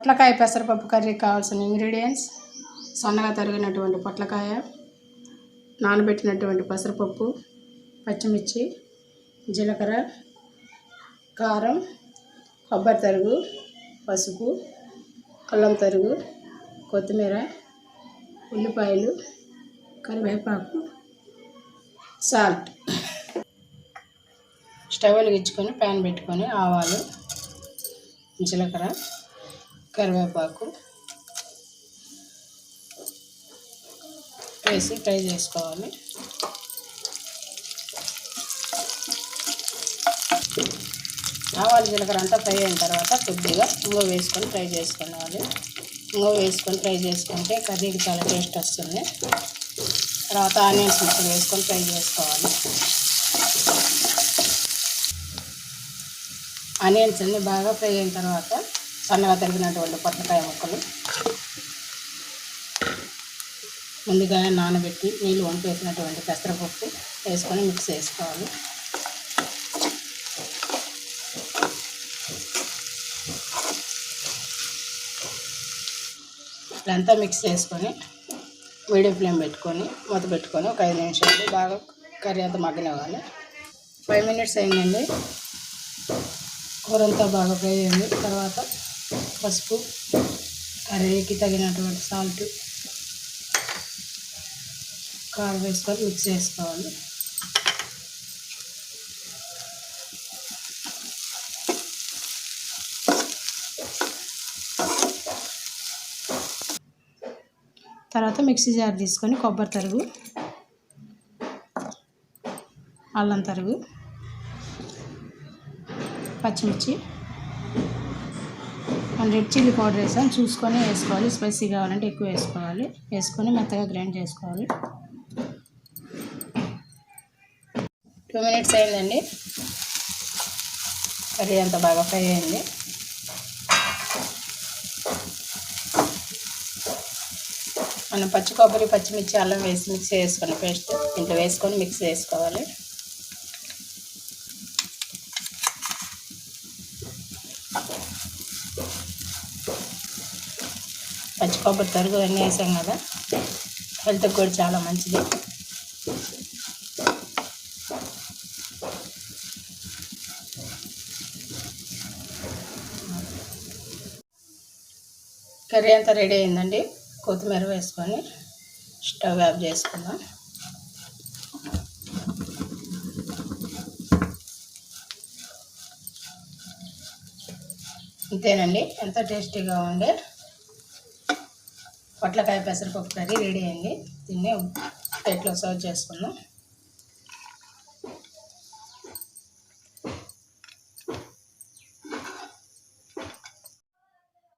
పొట్లకాయ పెసరపప్పు కర్రీకి కావాల్సిన ఇంగ్రీడియంట్స్ సన్నగా తరిగినటువంటి పొట్లకాయ నానబెట్టినటువంటి పెసరపప్పు పచ్చిమిర్చి జీలకర్ర కారం కొబ్బరి తరుగు పసుపు అల్లం తరుగు కొత్తిమీర ఉల్లిపాయలు కరివేపాకు సాల్ట్. స్టవ్ వెలిగించుకొని ప్యాన్ పెట్టుకొని ఆవాలు జీలకర్ర కరివేపాకు. వేసి ఫ్రై చేసుకోవాలి. ఆవాలు జీలకర్ర అంతా ఫ్రై అయిన తర్వాత కొద్దిగా ఇంగో వేసుకొని ఫ్రై చేసుకోవాలి. ఇంగో వేసుకొని ఫ్రై చేసుకుంటే కర్రీకి చాలా టేస్ట్ వస్తుంది. తర్వాత ఆనియన్స్ ముక్కలు వేసుకొని ఫ్రై చేసుకోవాలి. ఆనియన్స్ అన్నీ బాగా ఫ్రై అయిన తర్వాత సన్నగా తరిగినటువంటి పొట్లకాయ ముక్కలు. ముందుగా నానబెట్టి నీళ్ళు వంపేసినటువంటి పెసరపప్పు వేసుకొని మిక్స్ చేసుకోవాలి. ఇదంతా మిక్స్ చేసుకొని మీడియం ఫ్లేమ్ పెట్టుకొని మూత పెట్టుకొని ఒక ఐదు నిమిషాలు బాగా కర్రీ అంతా మగ్గనివ్వాలి. ఫైవ్ మినిట్స్ అయిందండి. కూర అంతా బాగా ఫ్రై అయింది. తర్వాత పసుపు కర్రీకి తగినటువంటి సాల్ట్ కారం వేసుకొని మిక్స్ చేసుకోవాలి. తర్వాత మిక్సీ జార్ తీసుకొని కొబ్బరి తరుగు అల్లం తరుగు పచ్చిమిర్చి మనం రెడ్ చిల్లీ పౌడర్ వేసాం చూసుకొని వేసుకోవాలి. స్పైసీ కావాలంటే ఎక్కువ వేసుకోవాలి. వేసుకొని మెత్తగా గ్రైండ్ చేసుకోవాలి. టూ మినిట్స్ అయిందండి. కర్రీ అంత బాగా ఫ్రై అయింది. మనం పచ్చి కొబ్బరి పచ్చిమిర్చి అల్లం వేసి మిక్స్ చేసుకోండి పేస్ట్ ఇంట్లో వేసుకొని మిక్స్ చేసుకోవాలి. పచ్చి కొబ్బరి తరుగు అన్నీ వేసాం కదా. హెల్త్కి కూడా చాలా మంచిది. కర్రీ అంతా రెడీ అయిందండి. కొత్తిమీర వేసుకొని స్టవ్ ఆఫ్ చేసుకుందాం. అంతేనండి ఎంతో టేస్టీగా ఉండే పొట్లకాయ పెసరపప్పు కర్రీ రెడీ అయింది. దీన్ని ప్లేట్లో సర్వ్ చేసుకుందాం.